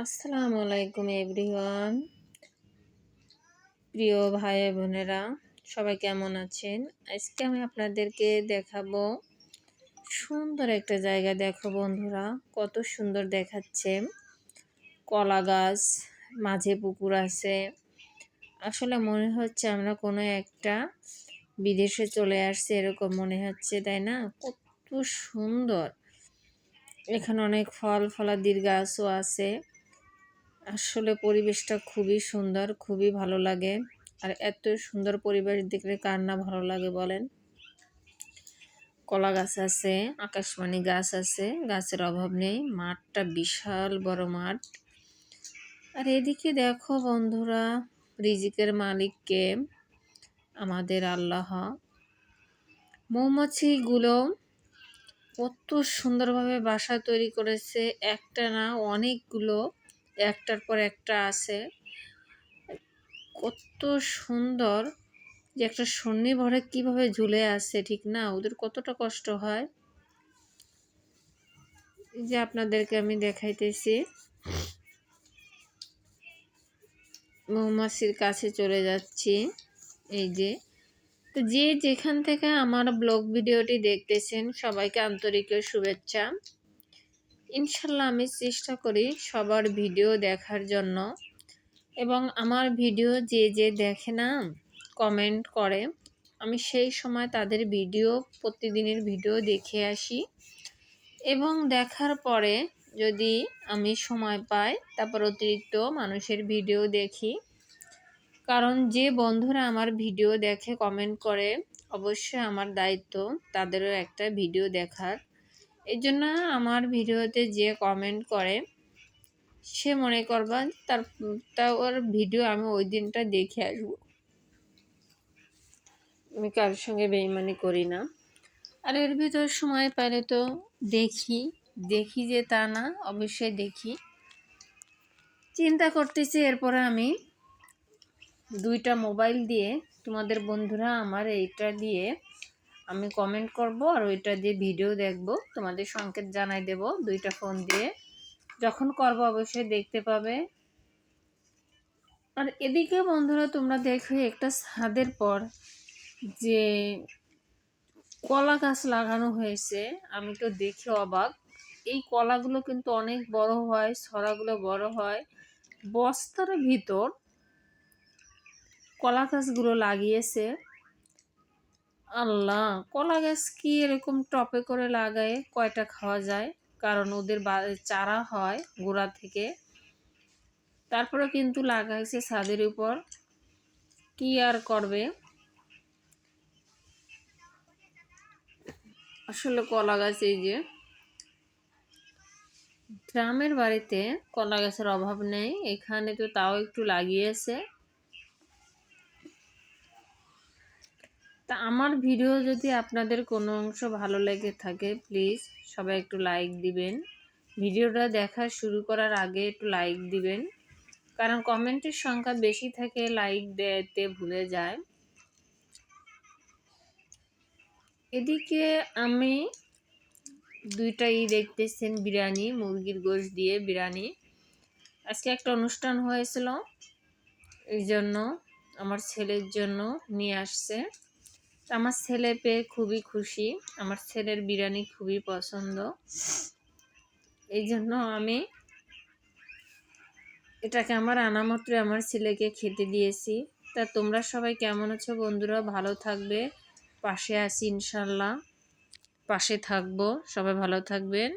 আসসালামু আলাইকুম এভরিওয়ান। প্রিয় ভাই বোনেরা, সবাই কেমন আছেন? আজকে আমি আপনাদেরকে দেখাবো, সুন্দর একটা জায়গা দেখো বন্ধুরা, কত সুন্দর দেখাচ্ছে। কলা গাছ, মাঝে পুকুর আছে। আসলে মনে হচ্ছে আমরা কোনো একটা বিদেশে চলে আসছে, এরকম মনে হচ্ছে, তাই না? কত সুন্দর। এখানে অনেক ফল ফলাদির গাছও আছে। আসলে পরিবেশটা খুবই সুন্দর, খুবই ভালো লাগে। আর এত সুন্দর পরিবেশ দেখলে কার না ভালো লাগে বলেন? কলা গাছ আছে আকাশবাণী গাছ আছে, গাছের অভাব নেই, মাঠটা বিশাল বড় মাঠ। আর এদিকে দেখো বন্ধুরা, রিজিকের মালিককে আমাদের আল্লাহ। মৌমাছিগুলো কত সুন্দরভাবে বাসা তৈরি করেছে, একটা না অনেকগুলো একটার পর একটা আছে। কত সুন্দর যে একটা সন্নি ভরে কীভাবে ঝুলে আসছে ঠিক না? ওদের কতটা কষ্ট হয়। যে আপনাদেরকে আমি দেখাইতেছি। মৌমাছির কাছে চলে যাচ্ছি। এই যে। তো যে যেখান থেকে আমার ব্লগ ভিডিওটি দেখতেছেন, সবাইকে আন্তরিক শুভেচ্ছা। ইনশাল্লাহ আমি চেষ্টা করি সবার ভিডিও দেখার জন্য। এবং আমার ভিডিও যে যে দেখে না কমেন্ট করে, আমি সেই সময় তাদের ভিডিও, প্রতিদিনের ভিডিও দেখে আসি। এবং দেখার পরে যদি আমি সময় পাই, তারপর অতিরিক্ত মানুষের ভিডিও দেখি। কারণ যে বন্ধুরা আমার ভিডিও দেখে কমেন্ট করে, অবশ্যই আমার দায়িত্ব তাদেরও একটা ভিডিও দেখার। এই জন্য আমার ভিডিওতে যে কমেন্ট করে, সে মনে করবা তার ওর ভিডিও আমি ওই দিনটা দেখে আসব। আমি কারোর সঙ্গে বেইমানি করি না। আর এর ভিতর সময় পেলে তো দেখি দেখি যে তা না, অবশ্যই দেখি। চিন্তা করতেছি এরপরে আমি দুইটা মোবাইল দিয়ে, তোমাদের বন্ধুরা আমার এইটা দিয়ে আমি কমেন্ট করব আর ওইটা দিয়ে ভিডিও দেখব। তোমাদের সংকেত জানাই দেব দুইটা ফোন দিয়ে। যখন করব অবশ্যই দেখতে পাবে। আর এদিকে বন্ধুরা তোমরা দেখো একটা ছাদের পর যে কলা গাছ লাগানো হয়েছে, আমি তো দেখে অবাক। এই কলাগুলো কিন্তু অনেক বড় হয়, ছড়াগুলো বড় হয়। বস্তার ভিতর কলা গাছগুলো লাগিয়েছে। আল্লাহ, কলা গাছ কি এরকম টপে করে লাগায়? কয়টা খাওয়া যায়? কারণ ওদের চারা হয় গোড়া থেকে। তারপরে কিন্তু লাগাইছে ছাদের উপর। কি আর করবে? আসলে কলা গাছ এই যে, গ্রামের বাড়িতে কলা গাছের অভাব নেই। এখানে তো তাও একটু লাগিয়েছে। তা আমার ভিডিও যদি আপনাদের কোনো অংশ ভালো লেগে থাকে প্লিজ সবাই একটু লাইক দিবেন। ভিডিওটা দেখা শুরু করার আগে একটু লাইক দিবেন। কারণ কমেন্টের সংখ্যা বেশি থাকে লাইক দিতে ভুলে যায়। এদিকে আমি দুইটাই দেখতেছেন, বিরিয়ানি, মুরগির গোশ দিয়ে বিরিয়ানি। আজকে একটা অনুষ্ঠান হয়েছিল এই জন্য আমার ছেলের জন্য নিয়ে আসছে। আমার ছেলে পেয়ে খুবই খুশি। আমার ছেলের বিরিয়ানি খুবই পছন্দ। এই জন্য আমি এটাকে আমার আনামাত্রে আমার ছেলেকে খেতে দিয়েছি। তা তোমরা সবাই কেমন আছো? বন্ধুরা ভালো থাকবে। পাশে আছি ইনশাল্লাহ। পাশে থাকব। সবাই ভালো থাকবেন।